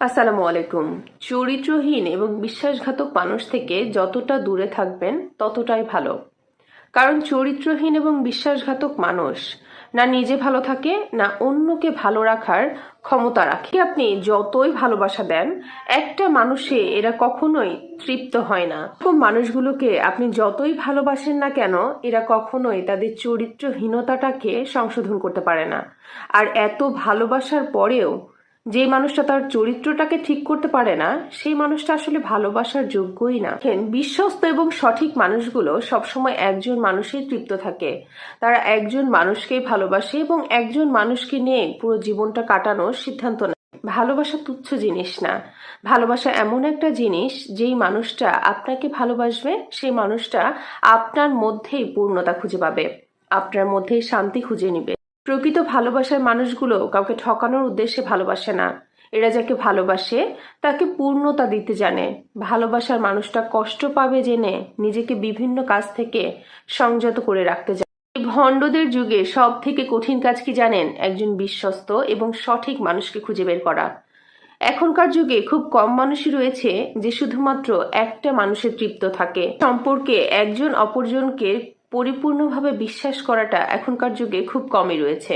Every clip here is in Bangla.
আসসালামু আলাইকুম। চরিত্রহীন এবং বিশ্বাসঘাতক মানুষ থেকে যতটা দূরে থাকবেন, ততটাই ভালো। কারণ চরিত্রহীন এবং বিশ্বাসঘাতক মানুষ না নিজে ভালো থাকে, না অন্যকে ভালো রাখার ক্ষমতা রাখে। আপনি যতই ভালোবাসা দেন, একটা মানুষে এরা কখনোই তৃপ্ত হয় না। এরকম মানুষগুলোকে আপনি যতই ভালোবাসেন না কেন, এরা কখনোই তাদের চরিত্রহীনতাটাকে সংশোধন করতে পারে না। আর এত ভালোবাসার পরেও যে মানুষটা তার চরিত্রটাকে ঠিক করতে পারে না, সেই মানুষটা আসলে ভালোবাসার যোগ্যই না। বিশ্বস্ত এবং সঠিক মানুষগুলো সবসময় একজন মানুষেই তৃপ্ত থাকে। তারা একজন মানুষকেই ভালোবাসে এবং একজন মানুষকে নিয়ে পুরো জীবনটা কাটানোর সিদ্ধান্ত নেয়। ভালোবাসা তুচ্ছ জিনিস না। ভালোবাসা এমন একটা জিনিস যেই মানুষটা আপনাকে ভালোবাসবে, সেই মানুষটা আপনার মধ্যেই পূর্ণতা খুঁজে পাবে। আপনার মধ্যেই শান্তি খুঁজে নিবে। প্রকৃত ভালোবাসার মানুষগুলো কাউকে ঠকানোর উদ্দেশ্যে ভালোবাসে না। এরা যাকে ভালোবাসে, তাকে পূর্ণতা দিতে জানে। ভালোবাসার মানুষটা কষ্ট পাবে জেনে নিজেকে বিভিন্ন কাজ থেকে সংযত করে রাখতে জানে। এই ভণ্ডদের যুগে সব থেকে কঠিন কাজ কি জানেন? একজন বিশ্বস্ত এবং সঠিক মানুষকে খুঁজে বের করা। এখনকার যুগে খুব কম মানুষই রয়েছে যে শুধুমাত্র একটা মানুষের তৃপ্ত থাকে। সম্পর্কে একজন অপরজনকে পরিপূর্ণভাবে বিশ্বাস করাটা এখনকার যুগে খুব কমই রয়েছে।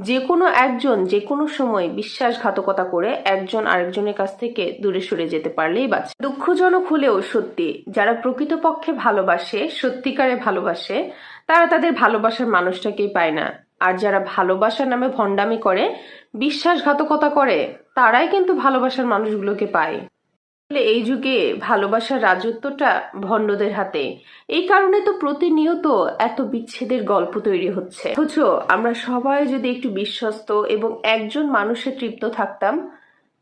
যে কোনো একজন যে কোনো সময় বিশ্বাসঘাতকতা করে একজন আরেকজনের কাছ থেকে দূরে সরে যেতে পারলেই বাঁচে। দুঃখজনক হলেও সত্যি, যারা প্রকৃতপক্ষে ভালোবাসে, সত্যিকারে ভালোবাসে, তারা তাদের ভালোবাসার মানুষটাকেই পায় না। আর যারা ভালোবাসার নামে ভণ্ডামি করে, বিশ্বাসঘাতকতা করে, তারাই কিন্তু ভালোবাসার মানুষগুলোকে পায়। এই যুগে ভালোবাসার রাজত্বটা ভণ্ডদের হাতে। এই কারণে তো প্রতিনিয়ত এত বিচ্ছেদের গল্প তৈরি হচ্ছে। অথচ আমরা সবাই যদি একটু বিশ্বস্ত এবং একজন মানুষে তৃপ্ত থাকতাম,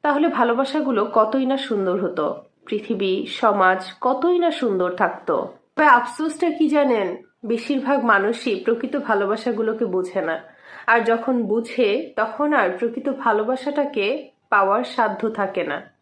তাহলে ভালোবাসাগুলো কতই না সুন্দর হতো। পৃথিবী, সমাজ কতই না সুন্দর থাকতো। তবে আফসোসটা কি জানেন? বেশিরভাগ মানুষই প্রকৃত ভালোবাসাগুলোকে বোঝে না। আর যখন বুঝে, তখন আর প্রকৃত ভালোবাসাটাকে পাওয়ার সাধ্য থাকে না।